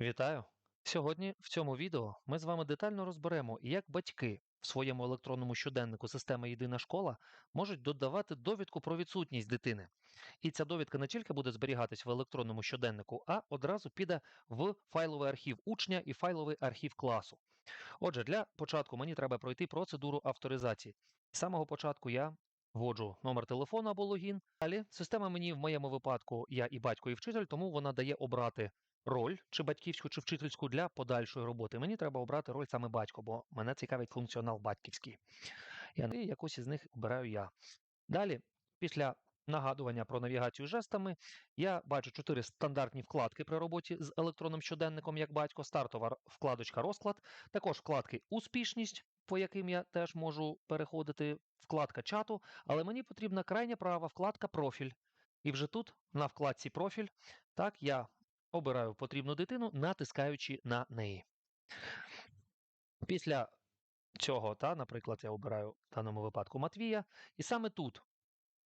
Вітаю! Сьогодні в цьому відео ми з вами детально розберемо, як батьки в своєму електронному щоденнику системи Єдина школа можуть додавати довідку про відсутність дитини. І ця довідка не тільки буде зберігатись в електронному щоденнику, а одразу піде в файловий архів учня і файловий архів класу. Отже, для початку мені треба пройти процедуру авторизації. З самого початку я вводжу номер телефону або логін. Далі система мені в моєму випадку я і батько, і вчитель, тому вона дає обрати роль, чи батьківську, чи вчительську для подальшої роботи. Мені треба обрати роль саме батько, бо мене цікавить функціонал батьківський. Я і якусь із них обираю я. Далі, після нагадування про навігацію жестами, я бачу чотири стандартні вкладки при роботі з електронним щоденником як батько, стартова вкладочка розклад, також вкладки успішність, по яким я теж можу переходити, вкладка чату, але мені потрібна крайня права вкладка профіль. І вже тут, на вкладці профіль, так, я обираю потрібну дитину, натискаючи на неї. Після цього, та, наприклад, я обираю в даному випадку Матвія, і саме тут,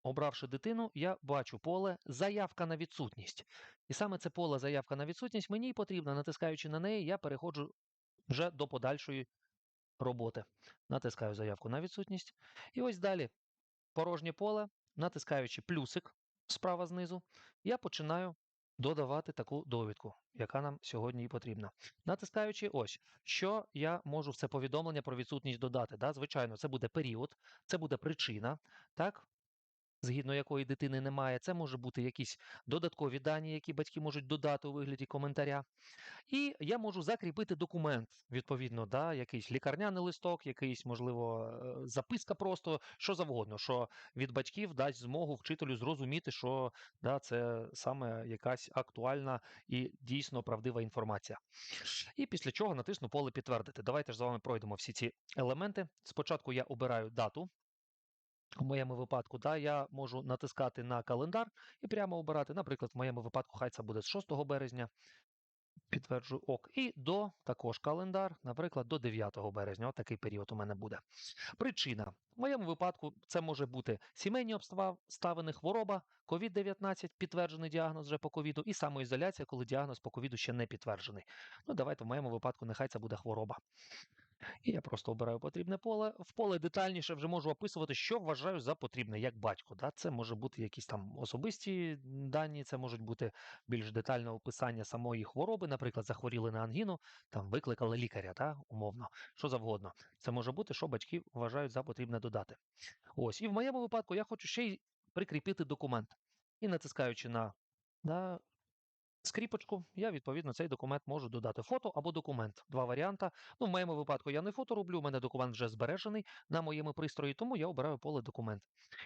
обравши дитину, я бачу поле заявка на відсутність. І саме це поле заявка на відсутність мені потрібно, натискаючи на неї, я переходжу вже до подальшої роботи. Натискаю заявку на відсутність. І ось далі порожнє поле, натискаючи плюсик справа знизу, я починаю додавати таку довідку, яка нам сьогодні і потрібна. Натискаючи ось, що я можу в це повідомлення про відсутність додати. Да? Звичайно, це буде період, це буде причина, так? Згідно якої дитини немає, це може бути якісь додаткові дані, які батьки можуть додати у вигляді коментаря. І я можу закріпити документ, відповідно, да, якийсь лікарняний листок, якийсь, можливо, е, записка просто, що завгодно, що від батьків дасть змогу вчителю зрозуміти, що да, це саме якась актуальна і дійсно правдива інформація. І після чого натисну поле підтвердити. Давайте ж з вами пройдемо всі ці елементи. Спочатку я обираю дату. У моєму випадку, да, я можу натискати на календар і прямо обирати. Наприклад, в моєму випадку хай це буде з 6 березня. Підтверджую ок. І до також календар, наприклад, до 9 березня. От такий період у мене буде. Причина. В моєму випадку це може бути сімейні обставини, хвороба, COVID-19, підтверджений діагноз вже по ковіду, і самоізоляція, коли діагноз по ковіду ще не підтверджений. Ну, давайте в моєму випадку нехай це буде хвороба. Просто обираю потрібне поле. В поле детальніше вже можу описувати, що вважаю за потрібне, як батько. Да? Це може бути якісь там особисті дані, це можуть бути більш детальне описання самої хвороби, наприклад, захворіли на ангіну, там викликали лікаря, да? умовно, що завгодно. Це може бути, що батьки вважають за потрібне додати. Ось, і в моєму випадку я хочу ще й прикріпити документ. І натискаючи на да, скріпочку, я відповідно цей документ можу додати фото або документ. Два варіанти. Ну, в моєму випадку я не фото роблю, у мене документ вже збережений на моєму пристрої, тому я обираю поле документ.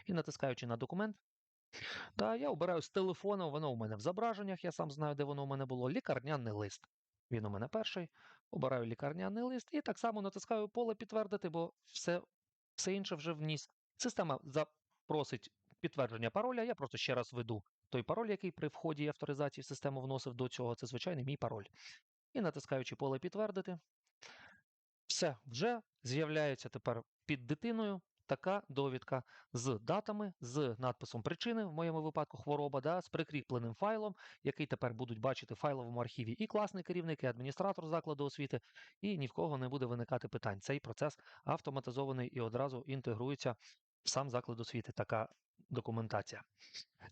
І натискаючи на документ, та я обираю з телефону, воно у мене в зображеннях, я сам знаю, де воно у мене було, лікарняний лист. Він у мене перший. Обираю лікарняний лист і так само натискаю поле підтвердити, бо все, все інше вже вніс. Система запросить підтвердження пароля, я просто ще раз введу той пароль, який при вході авторизації в систему вносив до цього, це звичайний мій пароль. І натискаючи поле підтвердити, все, вже з'являється тепер під дитиною така довідка з датами, з надписом причини, в моєму випадку хвороба, да, з прикріпленим файлом, який тепер будуть бачити в файловому архіві і класний керівник, і адміністратор закладу освіти, і ні в кого не буде виникати питань. Цей процес автоматизований і одразу інтегрується сам заклад освіти. Така документація.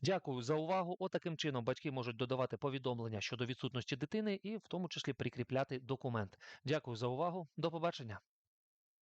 Дякую за увагу. Отаким чином батьки можуть додавати повідомлення щодо відсутності дитини і в тому числі прикріпляти документ. Дякую за увагу. До побачення.